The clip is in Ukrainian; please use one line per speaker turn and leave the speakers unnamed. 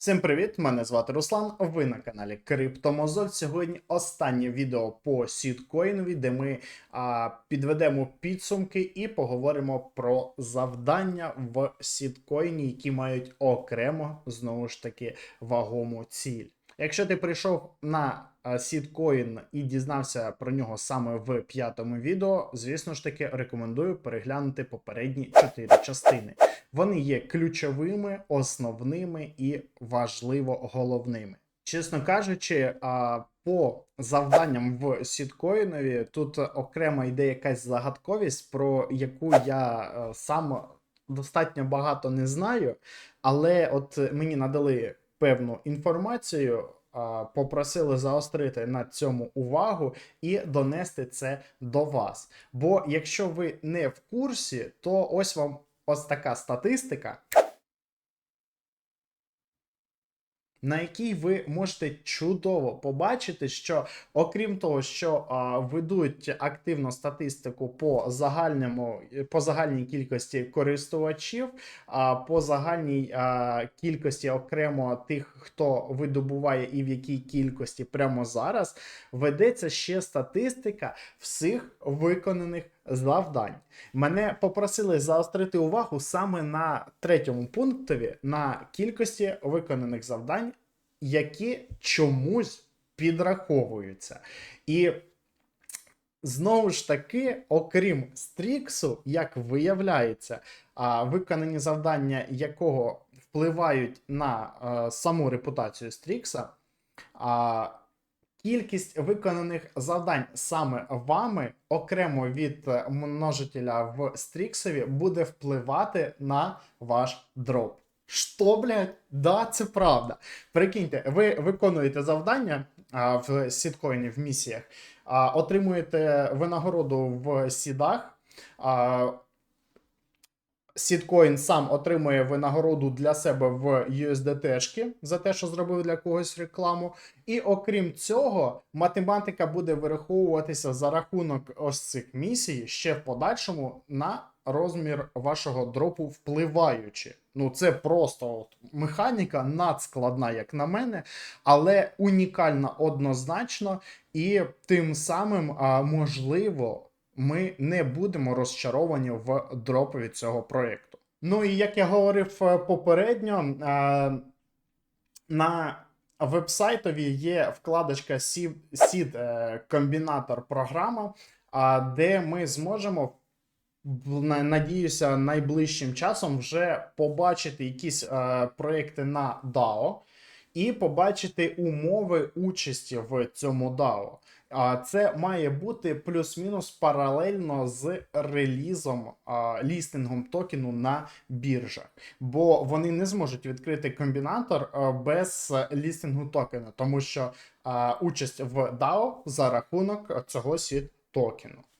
Всім привіт! Мене звати Руслан. Ви на каналі Криптомозоль. Сьогодні останнє відео по сіткоїнові, де ми а, підведемо підсумки і поговоримо про завдання в сіткоїні, які мають окремо знову ж таки вагому ціль. Якщо ти прийшов на сіткоін і дізнався про нього саме в п'ятому відео, звісно ж таки рекомендую переглянути попередні чотири частини. Вони є ключовими, основними і важливо головними. Чесно кажучи, по завданням в сіткоїнові тут окремо йде якась загадковість, про яку я е, сам достатньо багато не знаю, але от мені надали певну інформацію. Попросили заострити на цьому увагу і донести це до вас. Бо якщо ви не в курсі, то ось вам ось така статистика, на якій ви можете чудово побачити, що окрім того, що а, ведуть активну статистику по загальному по загальній кількості користувачів, а по загальній а, кількості окремо тих, хто видобуває і в якій кількості прямо зараз, ведеться ще статистика всіх виконаних завдань. Мене попросили заострити увагу саме на третьому пунктові на кількості виконаних завдань, які чомусь підраховуються. І знову ж таки, окрім Стріксу, як виявляється, виконані завдання якого впливають на е, саму репутацію Стрікса. Кількість виконаних завдань саме вами, окремо від е, множителя в Стріксові, буде впливати на ваш дроп. Що, блядь? Да, це правда. Прикиньте, ви виконуєте завдання а, в сіткоїні в місіях, а, отримуєте винагороду в сідах. А, Сіткоін сам отримує винагороду для себе в USDT за те, що зробив для когось рекламу. І окрім цього, математика буде вираховуватися за рахунок ось цих місій ще в подальшому на розмір вашого дропу впливаючи. Ну, це просто от, механіка надскладна, як на мене, але унікальна однозначно, і тим самим можливо ми не будемо розчаровані в дропові цього проєкту. Ну і як я говорив е, попередньо, е, на вебсайтові є вкладочка Seed е, комбінатор програма, де ми зможемо. Надіюся, найближчим часом вже побачити якісь е, проекти на DAO і побачити умови участі в цьому DAO. А це має бути плюс-мінус паралельно з релізом а, лістингом токену на біржах, бо вони не зможуть відкрити комбінатор без лістингу токена, тому що а, участь в DAO за рахунок цього сіт токену.